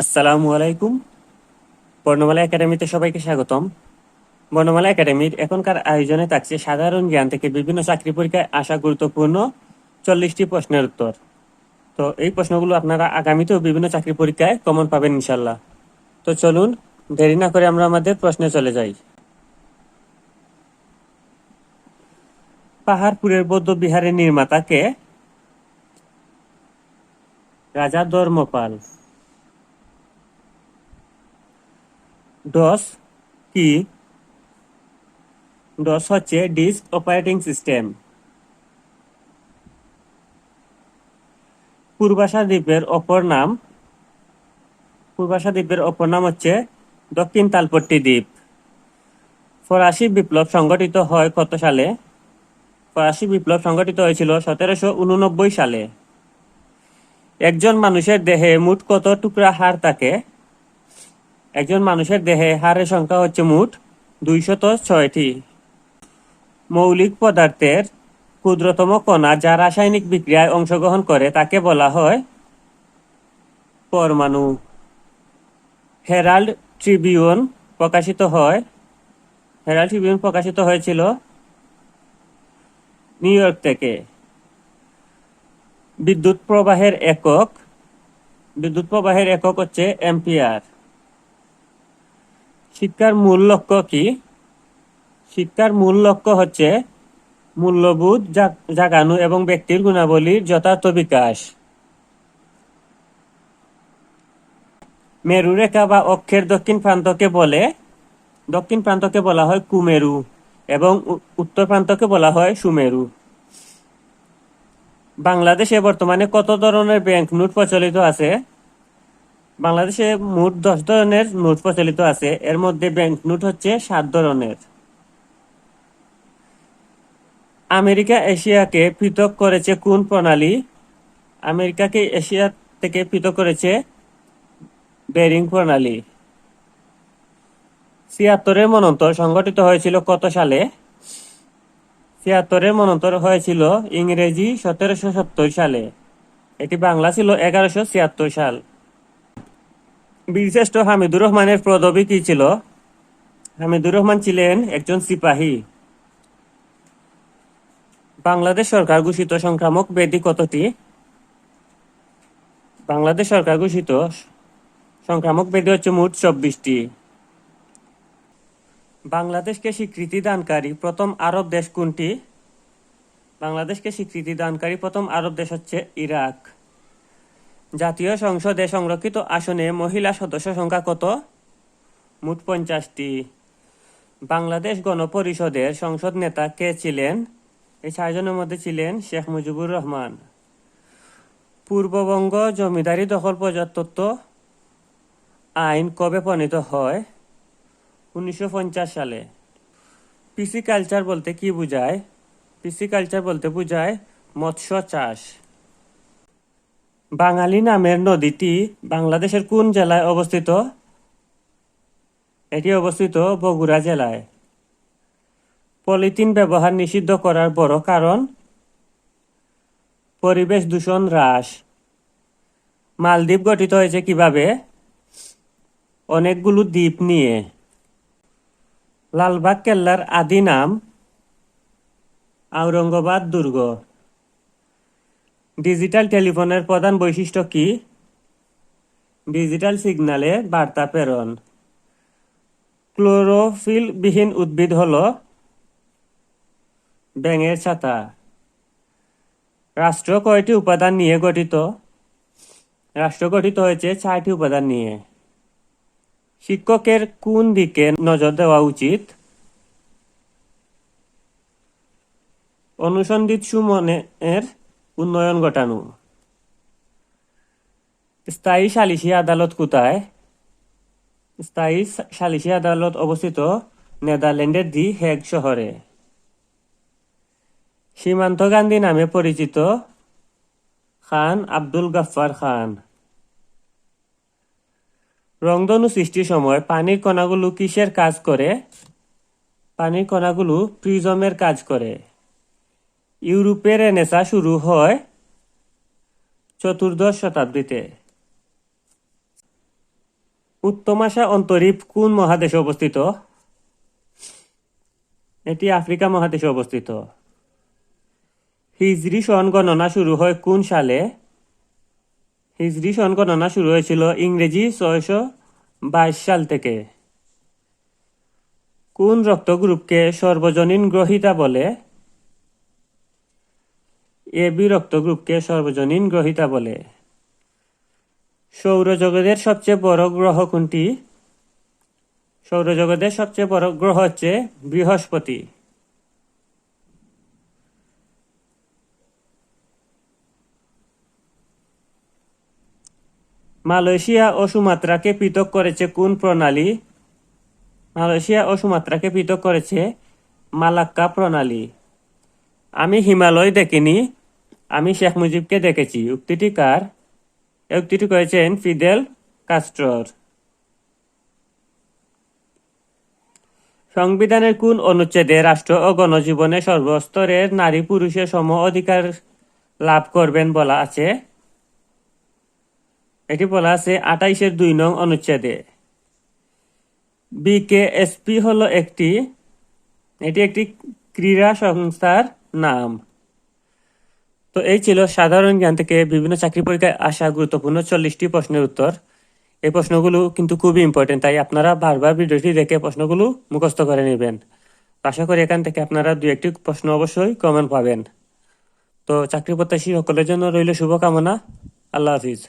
আসসালামু আলাইকুম। বর্ণমালা একাডেমিতে সবাইকে স্বাগতম। বর্ণমালা একাডেমির এখনকার আয়োজনে থাকছে সাধারণ জ্ঞান থেকে বিভিন্ন চাকরি পরীক্ষায় আসা গুরুত্বপূর্ণ চল্লিশটি প্রশ্নের উত্তর। তো এই প্রশ্নগুলো আপনারা আগামীতেও বিভিন্ন চাকরি পরীক্ষায় কমন পাবেন ইনশাল্লাহ তো চলুন, দেরি না করে আমরা আমাদের প্রশ্নে চলে যাই। পাহাড়পুরের বৌদ্ধ বিহারের নির্মাতাকে রাজা ধর্মপাল। ডস কি ডস হচ্ছে ডিস্ক অপারেটিং সিস্টেম পূর্বাশা দ্বীপের অপর নাম, পূর্বাশা দ্বীপের অপর নাম হচ্ছে দক্ষিণ তালপট্টি দ্বীপ। ফরাসি বিপ্লব সংগঠিত হয় কত সালে? ফরাসি বিপ্লব সংগঠিত হয়েছিল সতেরোশো উননব্বই সালে। একজন মানুষের দেহে মোট কত টুকরা হাড় থাকে? একজন মানুষের দেহে হাড়ের সংখ্যা হচ্ছে মোট দুইশত ছয়টি। মৌলিক পদার্থের ক্ষুদ্রতম কণা যা রাসায়নিক বিক্রিয়ায় অংশগ্রহণ করে, তাকে বলা হয় পরমাণু। হেরাল্ড ট্রিবিউন প্রকাশিত হয়, হেরাল্ড ট্রিবিউন প্রকাশিত হয়েছিল নিউ ইয়র্ক থেকে। বিদ্যুৎ প্রবাহের একক, বিদ্যুৎ প্রবাহের একক হচ্ছে এম্পিয়ার শিক্ষার মূল লক্ষ্য কি? শিক্ষার মূল লক্ষ্য হচ্ছে মূল্যবোধ জাগানো এবং ব্যক্তির গুণাবলীর যথার্থ বিকাশ। মেরুরেখা বা অক্ষের দক্ষিণ প্রান্তকে বলে, দক্ষিণ প্রান্তকে বলা হয় কুমেরু এবং উত্তর প্রান্তকে বলা হয় সুমেরু। বাংলাদেশে বর্তমানে কত ধরনের ব্যাংক নোট প্রচলিত আছে? বাংলাদেশে মোট দশ ধরনের নোট প্রচলিত আছে। এর মধ্যে ব্যাংক নোট হচ্ছে সাত ধরনের। আমেরিকা এশিয়াকে পৃথক করেছে কোন প্রণালী? আমেরিকাকে এশিয়া থেকে পৃথক করেছে বেরিং প্রণালী। ছিয়াত্তরের মনন্তর সংগঠিত হয়েছিল কত সালে? ছিয়াত্তরের মনন্তর হয়েছিল ইংরেজি সতেরোশো সত্তর সালে। এটি বাংলা ছিল এগারোশো ছিয়াত্তর সাল। বীরশ্রেষ্ঠ হামিদুর রহমানের পদবী কি ছিল? হামিদুর রহমান ছিলেন একজন সিপাহী। বাংলাদেশ সরকার ঘোষিত সংক্রামক ব্যাধি কতটি? বাংলাদেশ সরকার ঘোষিত সংক্রামক ব্যাধি হচ্ছে মোট চব্বিশটি। বাংলাদেশকে স্বীকৃতি দানকারী প্রথম আরব দেশ কোনটি? বাংলাদেশকে স্বীকৃতি দানকারী প্রথম আরব দেশ হচ্ছে ইরাক। জাতীয় সংসদে সংরক্ষিত আসনে মহিলা সদস্য সংখ্যা কত? মোট পঞ্চাশটি। বাংলাদেশ গণপরিষদের সংসদ নেতা কে ছিলেন? এই চারজনের মধ্যে ছিলেন শেখ মুজিবুর রহমান। পূর্ববঙ্গ জমিদারি দখল প্রজাতত্ত্ব আইন কবে প্রণীত হয়? উনিশশো পঞ্চাশ সালে। পিসি কালচার বলতে কি বোঝায়? পিসি কালচার বলতে বোঝায় মৎস্য চাষ। বাঙালি নামের নদীটি বাংলাদেশের কোন জেলায় অবস্থিত? এটি অবস্থিত বগুড়া জেলায়। পলিথিন ব্যবহার নিষিদ্ধ করার বড় কারণ? পরিবেশ দূষণ হ্রাস। মালদ্বীপ গঠিত হয়েছে কীভাবে? অনেকগুলো দ্বীপ নিয়ে। লালবাগ কেল্লার আদি নাম আওরঙ্গাবাদ দুর্গ। ডিজিটাল টেলিফোনের প্রধান বৈশিষ্ট্য কি? ডিজিটাল সিগনালে বার্তা প্রেরণ। ক্লোরোফিল বিহীন উদ্ভিদ হল ব্যাঙের ছাতা। রাষ্ট্র কয়টি উপাদান নিয়ে গঠিত? রাষ্ট্র গঠিত হয়েছে চারটি উপাদান নিয়ে। শিক্ষকের কোন দিকে নজর দেওয়া উচিত? অনুসন্ধিত সুমনের উন্নয়ন ঘটানো। স্থায়ী সালিসি আদালত কোথায়? স্থায়ী সালিসি আদালত অবস্থিত নেদারল্যান্ডের দি হেগ শহরে। সীমান্ত গান্ধী নামে পরিচিত খান আব্দুল গাফফার খান। রংধনু সৃষ্টির সময় পানির কণাগুলো কিসের কাজ করে? পানির কণাগুলো প্রিজমের কাজ করে। ইউরোপের রেনেসা শুরু হয় চতুর্দশ শতাব্দীতে। উত্তমাশা অন্তরীপ কোন মহাদেশে অবস্থিত? এটি আফ্রিকা মহাদেশে অবস্থিত। হিজরি সন গণনা শুরু হয় কোন সালে? হিজরি সন গণনা শুরু হয়েছিল ইংরেজি ছয়শো বাইশ সাল থেকে। কোন রক্ত গ্রুপকে সর্বজনীন গ্রহিতা বলে? এ বি রক্ত গ্রুপকে সর্বজনীন গ্রহিতা বলে। সৌরজগতের সবচেয়ে বড় গ্রহ কোনটি? সৌরজগতের সবচেয়ে বড় গ্রহ হচ্ছে বৃহস্পতি। মালয়েশিয়া ও সুমাত্রাকে পৃথক করেছে কোন প্রণালী? মালয়েশিয়া ও সুমাত্রাকে পৃথক করেছে মালাক্কা প্রণালী। আমি হিমালয় দেখিনি আমি শেখ মুজিবকে দেখেছি। উক্তিটি কার? উক্তিটি করেছেন ফিদেল কাস্ট্রর। সংবিধানের কোন অনুচ্ছেদে রাষ্ট্র ও গণজীবনে সর্বস্তরের নারী পুরুষের সম অধিকার লাভ করবেন বলা আছে? এটি বলা আছে আঠাইশের দুই নং অনুচ্ছেদে। বিকেএসপি হলো একটি, এটি একটি ক্রীড়া সংস্থার নাম। তো এই ছিল সাধারণ জ্ঞান থেকে বিভিন্ন চাকরি পরীক্ষায় আসা গুরুত্বপূর্ণ চল্লিশটি প্রশ্নের উত্তর। এই প্রশ্নগুলো কিন্তু খুবই ইম্পর্টেন্ট তাই আপনারা বারবার ভিডিওটি দেখে প্রশ্নগুলো মুখস্থ করে নেবেন। আশা করি এখান থেকে আপনারা দু একটি প্রশ্ন অবশ্যই কমেন্ট পাবেন। তো চাকরি প্রত্যাশী সকলের জন্য রইল শুভকামনা। আল্লাহ হাফিজ।